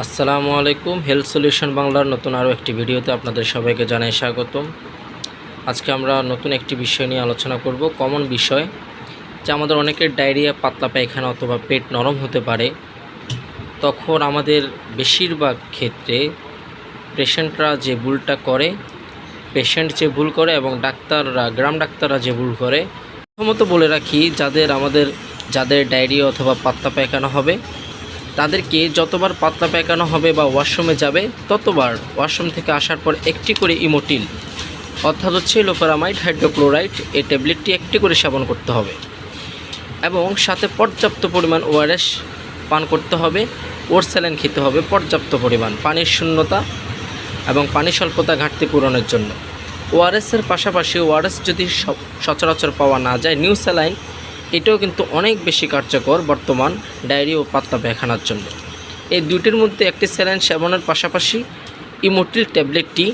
আসসালামু আলাইকুম health solution বাংলার নতুন আরও একটি ভিডিওতে আপনাদের সবাইকে জানাই স্বাগতম। আজকে আমরা নতুন একটি বিষয় নিয়ে আলোচনা করব কমন বিষয়, যে আমাদের অনেকের ডায়রিয়া, পাতলা পায়খানা অথবা পেট নরম হতে পারে। তখন আমাদের বেশিরভাগ ক্ষেত্রে পেশেন্টরা যে ভুলটা করে, পেশেন্ট যে ভুল করে এবং ডাক্তাররা, গ্রাম ডাক্তাররা যে ভুল করে, প্রথমত বলে রাখি, যাদের আমাদের, যাদের ডায়রিয়া অথবা পাতলা পায়খানা হবে তাদেরকে যতবার পাতলা পায়খানা হবে বা ওয়াশরুমে যাবে, ততবার ওয়াশরুম থেকে আসার পর একটি করে ইমোটিল, অর্থাৎ হচ্ছে লোফারামাইড হাইড্রোক্লোরাইড এই ট্যাবলেটটি একটি করে সেবন করতে হবে। এবং সাথে পর্যাপ্ত পরিমাণ ওআরএস পান করতে হবে, ওর স্যালাইন খেতে হবে পর্যাপ্ত পরিমাণ, পানির শূন্যতা এবং পানি স্বল্পতা ঘাটতি পূরণের জন্য। ওআরএসের পাশাপাশি ওআরএস যদি সচরাচর পাওয়া না যায়, নিউ স্যালাইন এটাও কিন্তু অনেক বেশি কার্যকর বর্তমান ডায়রি ও পাতলা পায়খানার জন্য। এই দুইটির মধ্যে একটি স্যালাইন সেবনের পাশাপাশি ইমোটিল ট্যাবলেটটি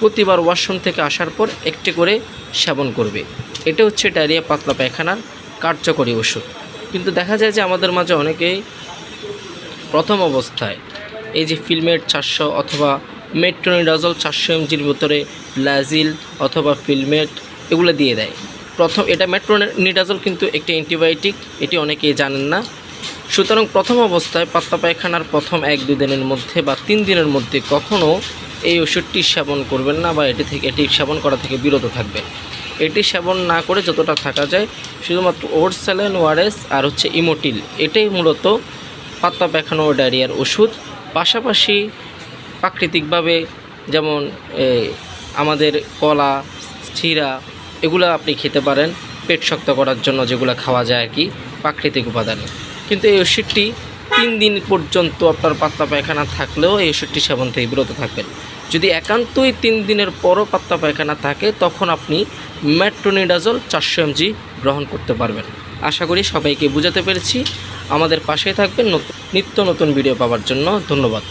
প্রতিবার ওয়াশরুম থেকে আসার পর একটি করে সেবন করবে। এটা হচ্ছে ডায়রিয়া পাতলা পায়খানার কার্যকরী ওষুধ। কিন্তু দেখা যায় যে আমাদের মাঝে অনেকেই প্রথম অবস্থায় এই যে ফিলমেট চারশো অথবা মেট্রোনিডাজল চারশো এমজির ভিতরে লাজিল অথবা ফিলমেট এগুলো দিয়ে দেয়। প্রথম, এটা মেট্রোনিডাজল কিন্তু একটি অ্যান্টিবায়োটিক, এটি অনেকেই জানেন না। সুতরাং প্রথম অবস্থায় পাত্তা পায়খানার প্রথম এক দিনের মধ্যে বা তিন দিনের মধ্যে কখনও এই ওষুধটি সেবন করবেন না বা এটি থেকে, এটি সেবন করা থেকে বিরত থাকবেন। এটি সেবন না করে যতটা থাকা যায়, শুধুমাত্র ওরস্যালেন ওয়ারেস আর হচ্ছে ইমোটিল, এটাই মূলত পাত্তা পায়খানা ও ডায়রিয়ার ওষুধ। পাশাপাশি প্রাকৃতিকভাবে যেমন আমাদের কলা চিরা এগুলো আপনি খেতে পারেন, পেট শক্ত করার জন্য যেগুলো খাওয়া যায় আর কি, প্রাকৃতিক উপাদানে। কিন্তু এই ওষুধটি তিন দিন পর্যন্ত আপনার পাতলা পায়খানা থাকলেও এই ওষুধটি সেবন থেকে বিরত থাকবেন। যদি একান্তই তিন দিনের পরও পাতলা পায়খানা থাকে, তখন আপনি ম্যাট্রোনিডাজল চারশো এমজি গ্রহণ করতে পারবেন। আশা করি সবাইকে বোঝাতে পেরেছি। আমাদের পাশে থাকবেন নত- নিত্য নতুন ভিডিও পাওয়ার জন্য ধন্যবাদ।